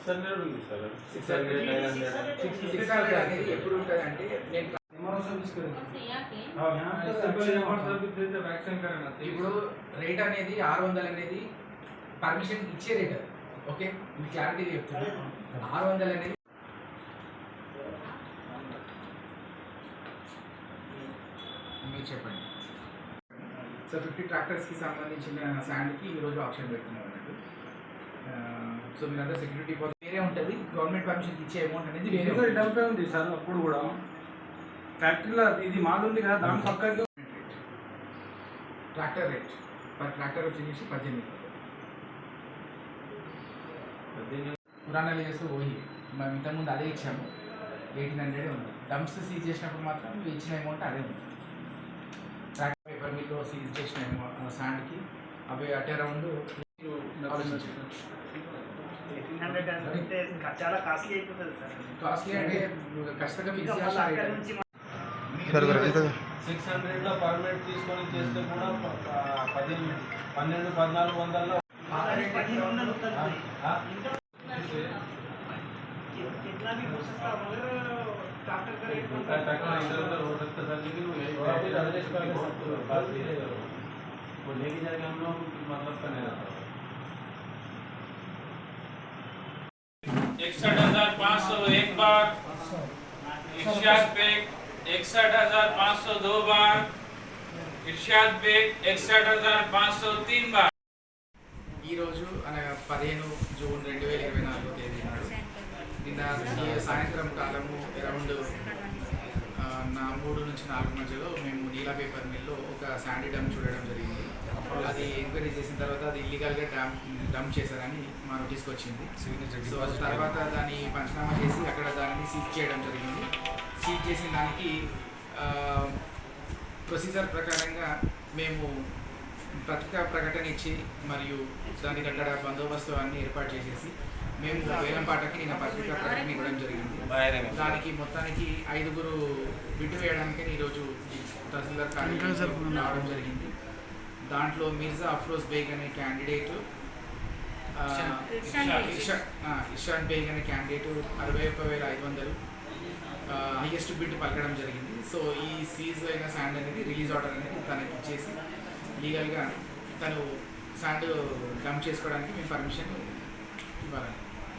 Six hundred nine hundred. Six hundred అనేది ఎప్పుడు ఉంటుంది అంటే నేను ఇప్పుడు రేట్ అనేది ఆరు వందలు అనేది పర్మిషన్ ఇచ్చే రేట్ అది. ఓకే? మీకు క్లారిటీగా చెప్తున్నా. ఆరు వందలు అనేది మీరు చెప్పండి. సో ఫిఫ్టీ ట్రాక్టర్స్కి సంబంధించిన శాండ్కి ఈరోజు ఆప్షన్ పెడుతున్నాం సో మీరందరూ సెక్యూరిటీ డిపాజిట్ వేరే ఉంటుంది గవర్నమెంట్ పర్మిషన్ ఇచ్చే అమౌంట్ అనేది వేరే ఉంటుంది. డబ్బే ఉంది సార్ అప్పుడు కూడా. ఫ్యాక్టరీలో ఇది మాది ఉంది కదా దాని పక్కకి. ట్రాక్టర్ రేట్ పర్ ట్రాక్టర్ వచ్చేసి పద్దెనిమిది పురాణాలు చేస్తే ఓహి మేము ఇంతకుముందు అదే ఇచ్చాము. ఎయిటీన్ హండ్రెడ్ ఉంది. డంప్స్ సీజ్ చేసినప్పుడు మాత్రం మీరు ఇచ్చిన అమౌంట్ అదే ఉంది. ట్రాక్టర్ పేపర్ మిల్లో సీజ్ చేసిన శాండ్కి అవి అట్ అరౌండ్ ఎయిటీన్ హండ్రెడ్ అంటే చాలా కాస్ట్లీ అయిపోతుంది సార్ కాస్ట్లీ అంటే ఖచ్చితంగా ఫిక్స్ ఇంకా మళ్ళీ అక్కడ నుంచి సిక్స్ హండ్రెడ్ లో పర్మిట్ తీసుకొని చేస్తే కూడా ప- ప- పద్దెనిమిది పన్నెండు పద్నాలుగు వందల్లో ఆల్రెడీ పదిహేను వందలు ఉంటుంది ఆ? ఇంకా कितना भी 500 एक बार इर्शाद बेग इकसठ हजार पाँच सौ दो बार ఇర్షాద్ బేగ్ ఎక్సట్ హజార్ పాంచ్ తీన్ బార్ ఈరోజు అనగా పదిహేను జూన్ రెండు వేల ఇరవై నాలుగో తేదీ నిన్న సాయంత్రం కాలము అరౌండ్ ఆ, నా మూడు నుంచి నాలుగు మధ్యలో మేము నీలా పేపర్ మిల్లో ఒక శాండీ డంప్ చూడడం జరిగింది. అది ఎంక్వైరీ చేసిన తర్వాత అది ఇల్లీగల్గా డంప్ డంప్ చేశారని మా నోటీస్కి వచ్చింది. సో తర్వాత దాన్ని పంచనామా చేసి అక్కడ దానిని సీజ్ చేయడం జరిగింది. సీజ్ చేసిన దానికి ప్రొసీజర్ ప్రకారంగా మేము పత్రికా ప్రకటన ఇచ్చి మరియు దానికి అక్కడ బందోబస్తు అన్ని ఏర్పాటు చేసేసి మేము వేలంపాటకి నిన్న పత్రికా ప్రకటన ఇవ్వడం జరిగింది. దానికి మొత్తానికి ఐదుగురు బిడ్డు వేయడానికి ఈరోజు తహసీల్దార్ కార్యాలయం రావడం జరిగింది. దాంట్లో మిర్జా అఫ్రోజ్ బేగ్ అనే క్యాండిడేట్ ఇషాన్. బేగ్. అనే క్యాండిడేట్ అరవై ఒక్క వేల ఐదు వందలు హైయెస్ట్ బిడ్ పలకడం జరిగింది. సో ఈ సీజ్ అయిన శాండ్ అనేది రిలీజ్ ఆర్డర్ అనేది తనకి ఇచ్చేసి లీగల్గా తను శాండ్ డంప్ చేసుకోవడానికి మేము పర్మిషన్ ఇవ్వాలండి.